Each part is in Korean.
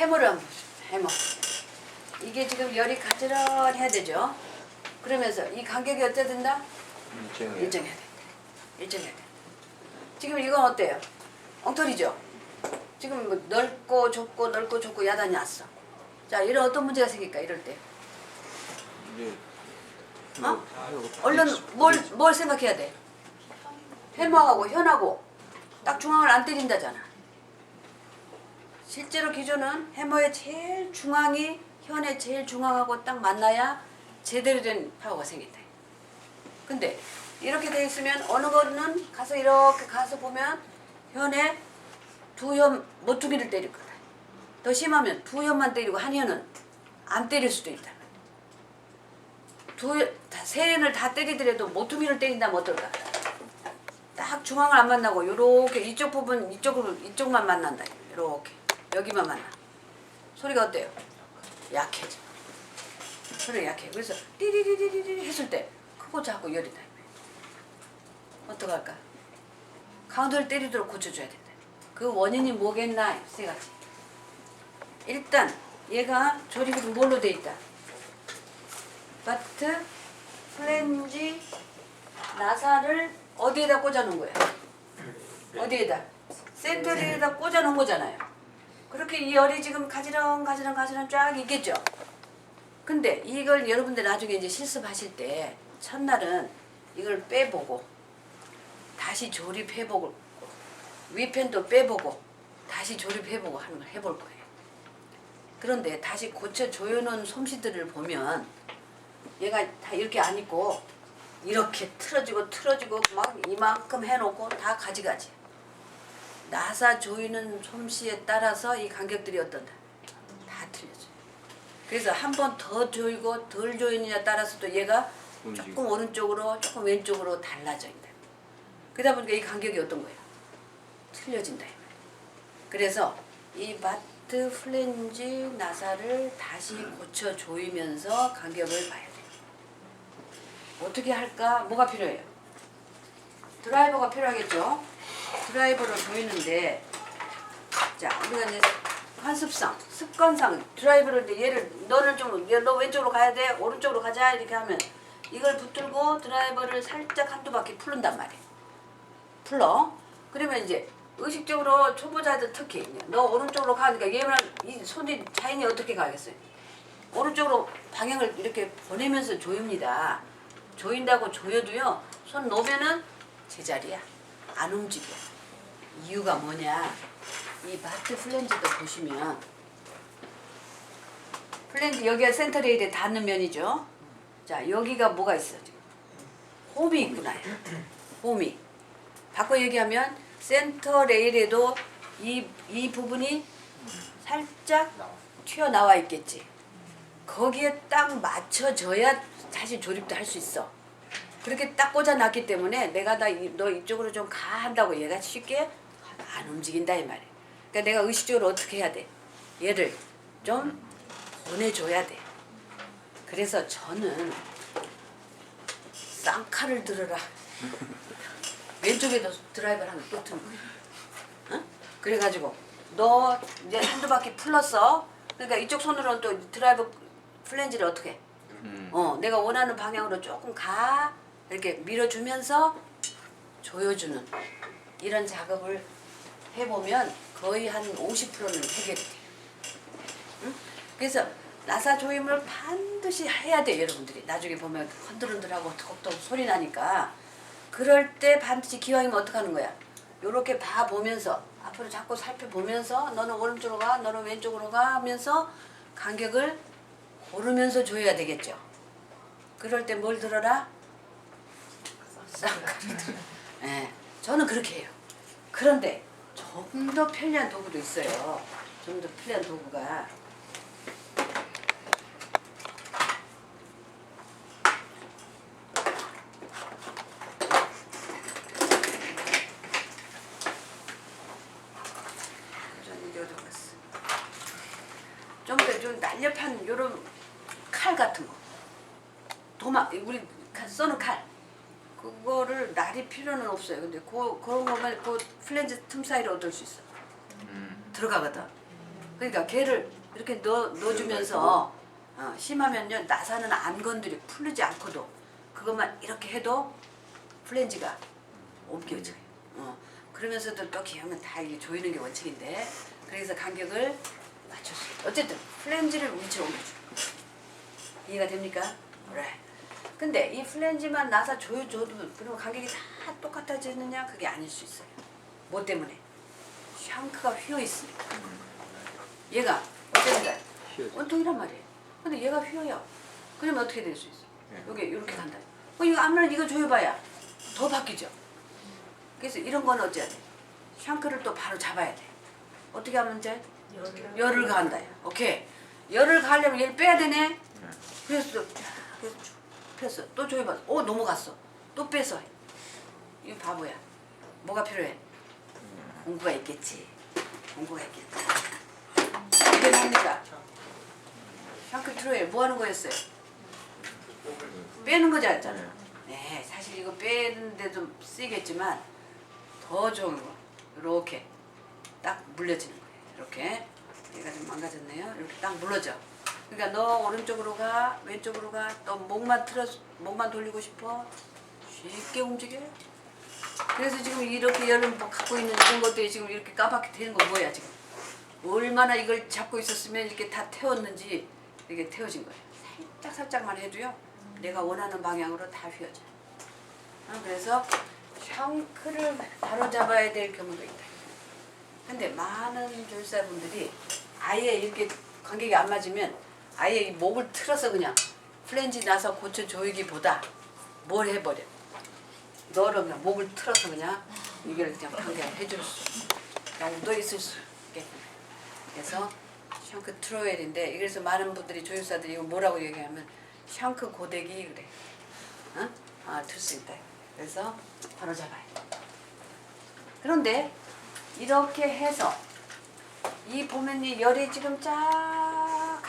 해머를 한번 보세요. 해머. 이게 지금 열이 가지런해야 되죠. 그러면서 이 간격이 어떻게 된다? 일정해. 일정해야 된다. 일정해야 돼. 지금 이건 어때요? 엉터리죠? 지금 뭐 넓고 좁고 넓고 좁고 야단이 왔어. 자, 이런 어떤 문제가 생길까 이럴 때. 어? 얼른 뭘, 뭘 생각해야 돼? 해머하고 현하고 딱 중앙을 안 때린다잖아. 실제로 기준은 해머의 제일 중앙이 현의 제일 중앙하고 딱 만나야 제대로 된 파워가 생긴다. 근데 이렇게 돼 있으면 어느 거는 가서 이렇게 가서 보면 현에 두 현 모퉁이를 때릴 거다. 더 심하면 두 현만 때리고 한 현은 안 때릴 수도 있다. 두 세 현을 다 때리더라도 모퉁이를 때린다면 어떨까? 딱 중앙을 안 만나고 요렇게 이쪽 부분 이쪽으로 이쪽만 만난다. 요렇게 여기만 만나. 소리가 어때요? 약해져. 소리가 약해. 그래서 띠리리리리리 했을 때 크고 작고 열이 나. 어떡할까? 가운데를 때리도록 고쳐줘야 된다. 그 원인이 뭐겠나 세 가지. 일단 얘가 조립이 뭘로 돼 있다? 바트, 플랜지, 나사를 어디에다 꽂아놓은 거야? 어디에다? 센터리에다 꽂아놓은 거잖아요. 그렇게 이 열이 지금 가지런 가지런 가지런 쫙 있겠죠. 근데 이걸 여러분들 나중에 이제 실습하실 때 첫날은 이걸 빼보고 다시 조립해보고 위편도 빼보고 다시 조립해보고 하는 걸 해볼 거예요. 그런데 다시 고쳐 조여놓은 솜씨들을 보면 얘가 다 이렇게 안 있고 이렇게 틀어지고 틀어지고 막 이만큼 해놓고 다 가지가지. 나사 조이는 솜씨에 따라서 이 간격들이 어떤다? 다 틀려져요. 그래서 한 번 더 조이고 덜 조이느냐에 따라서도 얘가. 조금 오른쪽으로 조금 왼쪽으로 달라져 있다. 그러다 보니까 이 간격이 어떤 거예요? 틀려진다. 그래서 이 마트 플랜지 나사를 다시 고쳐 조이면서 간격을 봐야 돼요. 어떻게 할까? 뭐가 필요해요? 드라이버가 필요하겠죠? 드라이버를 조이는데 자 우리가 이제 환습상 습관상 드라이버를 이제 얘를 너를 좀너 왼쪽으로 가야 돼 오른쪽으로 가자 이렇게 하면 이걸 붙들고 드라이버를 살짝 한두 바퀴 풀른단 말이에요. 풀러. 그러면 이제 의식적으로 초보자들 특히 너 오른쪽으로 가니까 얘는 이 손이 자인이 어떻게 가겠어요? 오른쪽으로 방향을 이렇게 보내면서 조입니다. 조인다고 조여도요 손 놓으면은 제자리야 안 움직여. 이유가 뭐냐? 이 마트 플랜지도 보시면 플랜지 여기가 센터 레일에 닿는 면이죠. 자 여기가 뭐가 있어 지금? 홈이 있구나. 홈이. 바꿔 얘기하면 센터 레일에도 이, 이 부분이 살짝 튀어나와 있겠지. 거기에 딱 맞춰져야 다시 조립도 할 수 있어. 그렇게 딱 꽂아놨기 때문에 내가 다너 이쪽으로 좀 가 한다고 얘가 쉽게 안 움직인다 이 말이야. 그러니까 내가 의식적으로 어떻게 해야 돼? 얘를 좀 보내줘야 돼. 그래서 저는 쌍칼을 들어라. 왼쪽에도 드라이버를 하나 꽂는 거야. 어? 그래가지고 너 이제 한두 바퀴 풀렀어. 그러니까 이쪽 손으로는 또 드라이버 플랜지를 어떻게? 해? 음. 어, 내가 원하는 방향으로 조금 가 이렇게 밀어주면서 조여주는 이런 작업을 해보면 거의 한 50%는 해결이 돼요. 응? 그래서 나사 조임을 반드시 해야 돼요, 여러분들이. 나중에 보면 흔들흔들하고 톡톡 소리 나니까 그럴 때 반드시 기왕이면 어떻게 하는 거야? 요렇게 봐보면서 앞으로 자꾸 살펴보면서 너는 오른쪽으로 가, 너는 왼쪽으로 가 하면서 간격을 고르면서 줘야 되겠죠. 그럴 때 뭘 들어라? 예, 저는 그렇게 해요. 그런데 좀 더 편리한 도구도 있어요. 좀 더 편리한 도구가? 좀더 좀 날렵한 요런 칼 같은 거. 도마 우리 칼- 써는 칼. 그거를 날이 필요는 없어요. 근데 그 그런 거면 그 플랜지 틈 사이를 얻을 수 있어. 음. 들어가거든. 그러니까 걔를 이렇게 넣어, 넣어주면서 어, 심하면요 나사는 안 건드려 풀리지 않고도 그것만 이렇게 해도 플렌지가 옮겨져요. 어, 그러면서도 또 기하면 다 이게 조이는 게 원칙인데 그래서 간격을 맞췄어요. 어쨌든 플렌지를 위치로 옮겨줘. 이해가 됩니까? 그래. 근데 이 플렌지만 나사 조여줘도 그러면 간격이 다 똑같아지느냐? 그게 아닐 수 있어요. 뭐 때문에? 샹크가 휘어 있으니까. 얘가 어쨌든 휘어져. 원통이란 말이에요. 근데 얘가 휘어요. 그러면 어떻게 될 수 있어? 네. 여기 이렇게 간다. 어 이거 아무나 이거 조여봐야 더 바뀌죠. 그래서 이런 거는 어째야 돼? 샹크를 또 바로 잡아야 돼. 어떻게 하면 돼? 열을 가한다. 오케이. 열을 가하려면 얘를 빼야 되네. 네. 그래서 폈어. 또 조여봐. 오 넘어갔어. 또 뺐어. 이거 바보야. 뭐가 필요해? 공부가 있겠지. 공부가 있겠지. 이게 뭡니까? 샹크 트로에 뭐 하는 거였어요? 빼는 거지 않잖아. 네, 사실 이거 빼는데도 쓰이겠지만 더 좋은 거. 이렇게 딱 물려지는 거예요. 이렇게. 얘가 좀 망가졌네요. 이렇게 딱 물러져. 그러니까 너 오른쪽으로 가, 왼쪽으로 가, 또 목만 틀어, 목만 돌리고 싶어. 쉽게 움직여. 그래서 지금 이렇게 열을 뭐 갖고 있는 이런 것들이 지금 이렇게 까맣게 되는 거 뭐야 지금? 얼마나 이걸 잡고 있었으면 이렇게 다 태웠는지 이게 태워진 거예요. 살짝 살짝만 해도요. 내가 원하는 방향으로 다 휘어져. 요 그래서 샹크를 바로 잡아야 될 경우도 있다. 근데 많은 조율사분들이 아예 이렇게 간격이 안 맞으면 아예 이 목을 틀어서 그냥 플렌지 나서 고쳐 조이기보다 뭘 해버려. 너를 그냥 목을 틀어서 그냥 이걸 그냥 간격을 해줄 수 그냥 묻어 있을 수 있게. 그래서 샹크 트로엘인데 그래서 많은 분들이 조율사들이 이거 뭐라고 얘기하면 샹크 고데기 그래. 어? 아, 들수 있다. 그래서 바로 잡아야 돼. 그런데 이렇게 해서 이 보면 이 열이 지금 쫙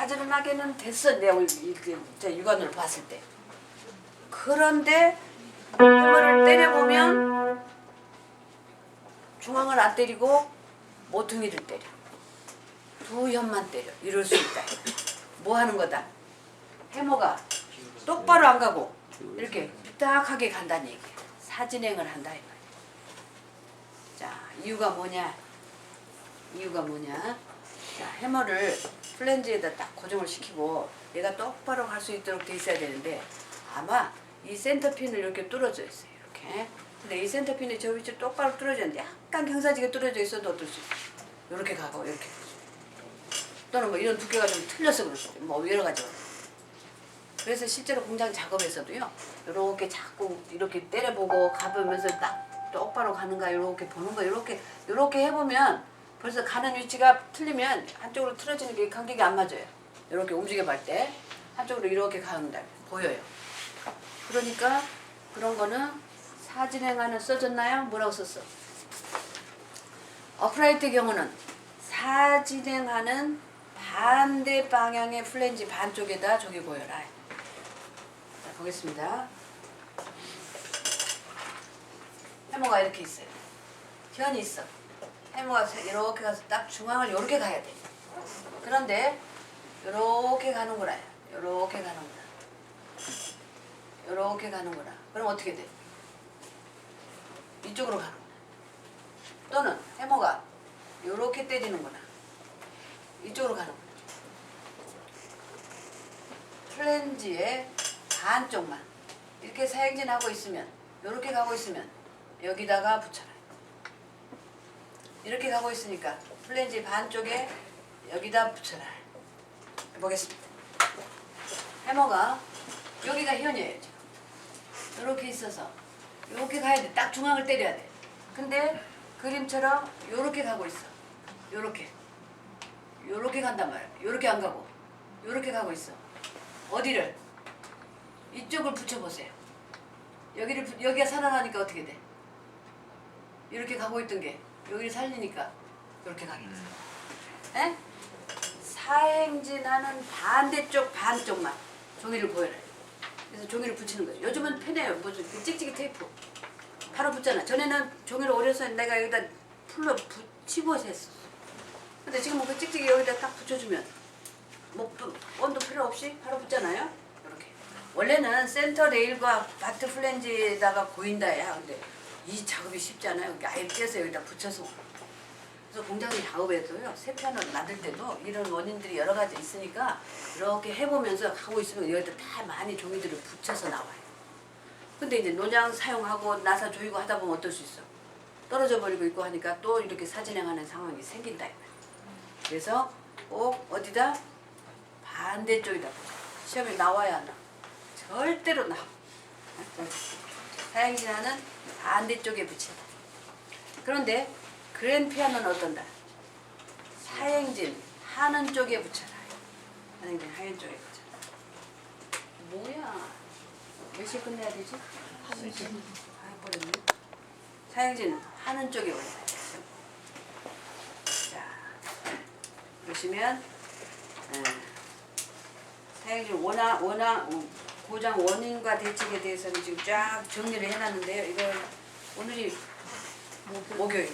가지런하게는 됐어. 내가 이렇게 저 육안으로 봤을 때. 그런데 해머를 때려보면 중앙을 안 때리고 모퉁이를 때려. 두 현만 때려. 이럴 수 있다. 뭐 하는 거다? 해머가 똑바로 안 가고 이렇게 삐딱하게 간다는 얘기야. 사진행을 한다 이 말이야. 자, 이유가 뭐냐? 이유가 뭐냐? 자, 해머를 플랜지에다 딱 고정을 시키고 얘가 똑바로 갈 수 있도록 돼 있어야 되는데 아마 이 센터핀을 이렇게 뚫어져 있어요. 이렇게. 근데 이 센터핀이 저 위치로 똑바로 뚫어져 있는데 약간 경사지게 뚫어져 있어도 어떨 수 있어? 이렇게 가고 이렇게. 또는 뭐 이런 두께가 좀 틀려서 그럴 수도 있고 뭐 여러 가지가. 그래서 실제로 공장 작업에서도요 이렇게 자꾸 이렇게 때려보고 가보면서 딱 똑바로 가는가 이렇게 보는 거 이렇게 이렇게 해보면 벌써 가는 위치가 틀리면 한쪽으로 틀어지는 게 간격이 안 맞아요 이렇게 움직여 볼때 한쪽으로 이렇게 가는다 보여요 그러니까 그런 거는 사진행하는 써졌나요 뭐라고 썼어 어프라이트 경우는 사진행하는 반대 방향의 플랜지 반쪽에다 저기 보여라. 자, 보겠습니다. 해머가 이렇게 있어요. 현이 있어. 해머가 이렇게 가서 딱 중앙을 이렇게 가야 돼. 그런데 이렇게 가는구나. 이렇게 가는구나. 이렇게 가는구나. 그럼 어떻게 돼? 이쪽으로 가는구나. 또는 해머가 이렇게 때리는구나. 이쪽으로 가는 거예요. 플랜지의 반쪽만 이렇게 사행진하고 있으면 이렇게 가고 있으면 여기다가 붙여놔요. 이렇게 가고 있으니까 플랜지 반쪽에 여기다 붙여놔요. 보겠습니다. 해머가 여기가 현이에요. 이렇게 있어서 이렇게 가야 돼. 딱 중앙을 때려야 돼. 근데 그림처럼 이렇게 가고 있어. 이렇게. 요렇게 간단 말이야. 요렇게 안 가고 요렇게 가고 있어. 어디를? 이쪽을 붙여보세요. 여기를 붙- 여기가 살아나니까 어떻게 돼? 이렇게 가고 있던 게 여기를 살리니까 이렇게 가겠지. 에? 사행진 하는 반대쪽 반쪽만 종이를 보여라. 그래서 종이를 붙이는 거죠. 요즘은 편해요. 뭐죠? 그 찍찍이 테이프. 바로 붙잖아. 전에는 종이를 오려서 내가 여기다 풀로 붙이고 했어. 근데 지금 그 찍찍이 여기다 딱 붙여주면 뭐 부- 원도 필요 없이 바로 붙잖아요. 이렇게. 원래는 센터 레일과 바트 플랜지에다가 고인다야. 근데 이 작업이 쉽잖아요. 이렇게 아예 떼서 여기다 붙여서. 그래서 공장의 작업에도요. 새 편을 만들 때도 이런 원인들이 여러 가지 있으니까 이렇게 해보면서 하고 있으면 여기다 다 많이 종이들을 붙여서 나와요. 근데 이제 노장 사용하고 나사 조이고 하다 보면 어떨 수 있어? 떨어져 버리고 있고 하니까 또 이렇게 사진행하는 상황이 생긴다. 그래서 꼭 어디다 반대쪽에다 보자. 시험에 나와야 안 나와. 절대로 나와. 사양진화는 반대쪽에 붙인다. 그런데 그랜피아노는 어떤다? 사행진 하는 쪽에 붙여라. 사행진 하는 쪽에 붙여. 뭐야? 몇 시에 끝내야 되지? 한 시. 아. 사행진 하는 쪽에 올려야 돼. 자, 보시면 음, 사행진 원화 음, 고장 원인과 대책에 대해서는 지금 쫙 정리를 해놨는데요. 이걸 오늘이 목요일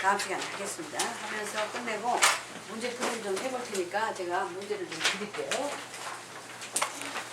다음 시간에 하겠습니다. 하면서 끝내고 문제 풀이를 좀 해볼 테니까 제가 문제를 좀 드릴게요.